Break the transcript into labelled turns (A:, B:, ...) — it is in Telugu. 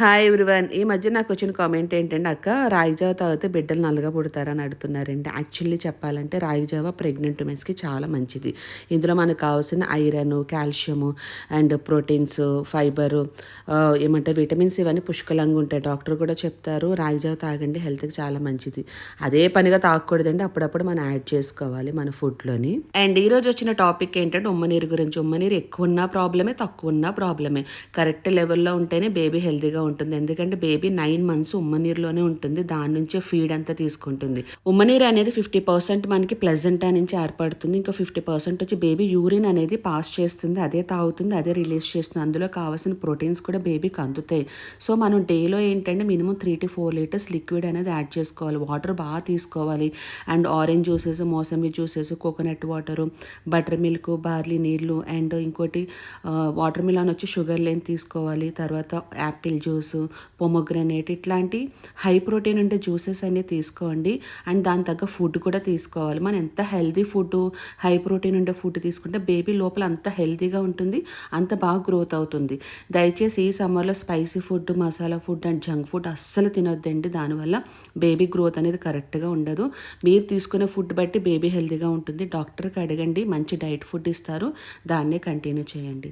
A: హాయ్ ఎవ్రీవన్ ఈ మధ్య నాకు వచ్చిన కామెంట్ ఏంటంటే అక్క రాగి జావ తాగితే బిడ్డలు నల్లగా పుడతారని అడుగుతున్నారండి. యాక్చువల్లీ చెప్పాలంటే రాగి జావ ప్రెగ్నెంట్ ఉమెన్స్కి చాలా మంచిది. ఇందులో మనకు కావాల్సిన iron calcium and proteins fibre ఏమంటే విటమిన్స్ ఇవన్నీ పుష్కలంగా ఉంటాయి. డాక్టర్ కూడా చెప్తారు రాగి జావ తాగండి హెల్త్కి చాలా మంచిది. అదే పనిగా తాగకూడదండి. అప్పుడప్పుడు మనం యాడ్ చేసుకోవాలి మన ఫుడ్లోని అండ్ ఈరోజు వచ్చిన టాపిక్ ఏంటంటే ఉమ్మనీరు గురించి. ఉమ్మనీరు ఎక్కువ ఉన్న ప్రాబ్లమే తక్కువ ఉన్న ప్రాబ్లమే కరెక్ట్ లెవెల్లో ఉంటేనే బేబీ హెల్తీగా ఉంటుంది. ఎందుకంటే బేబీ నైన్ మంత్స్ ఉమ్మనీరులోనే ఉంటుంది. దాని నుంచే ఫీడ్ అంతా తీసుకుంటుంది. ఉమ్మనీరు అనేది ఫిఫ్టీ పర్సెంట్ మనకి ప్లెజెంటా నుంచి ఏర్పడుతుంది. ఇంకా ఫిఫ్టీ పర్సెంట్ వచ్చి బేబీ యూరిన్ అనేది పాస్ చేస్తుంది. అదే తాగుతుంది అదే రిలీజ్ చేస్తుంది. అందులో కావాల్సిన ప్రోటీన్స్ కూడా బేబీకి అందుతాయి. సో మనం డేలో ఏంటంటే minimum three to four litres liquid అనేది యాడ్ చేసుకోవాలి. వాటర్ బాగా తీసుకోవాలి. And orange juices mosambi juices coconut water buttermilk barley నీళ్ళు అండ్ ఇంకోటి uh, వాటర్ మిలాన్ వచ్చి షుగర్ లేని తీసుకోవాలి. తర్వాత యాపిల్ జ్యూస్ జ్యూస్ పొమోగ్రనేట్ ఇట్లాంటి హై ప్రోటీన్ ఉండే జ్యూసెస్ అన్నీ తీసుకోండి. అండ్ దాని తగ్గ ఫుడ్ కూడా తీసుకోవాలి. మనం ఎంత హెల్దీ ఫుడ్ హై ప్రోటీన్ ఉండే ఫుడ్ తీసుకుంటే బేబీ లోపల అంత హెల్తీగా ఉంటుంది అంత బాగా గ్రోత్ అవుతుంది. దయచేసి ఈ సమ్మర్లో spicy food masala food and junk food అస్సలు తినొద్దండి. దానివల్ల బేబీ గ్రోత్ అనేది కరెక్ట్గా ఉండదు. మీరు తీసుకునే ఫుడ్ బట్టి బేబీ హెల్తీగా ఉంటుంది. డాక్టర్కి అడగండి. మంచి డైట్ ఫుడ్ ఇస్తారు. దాన్నే కంటిన్యూ చేయండి.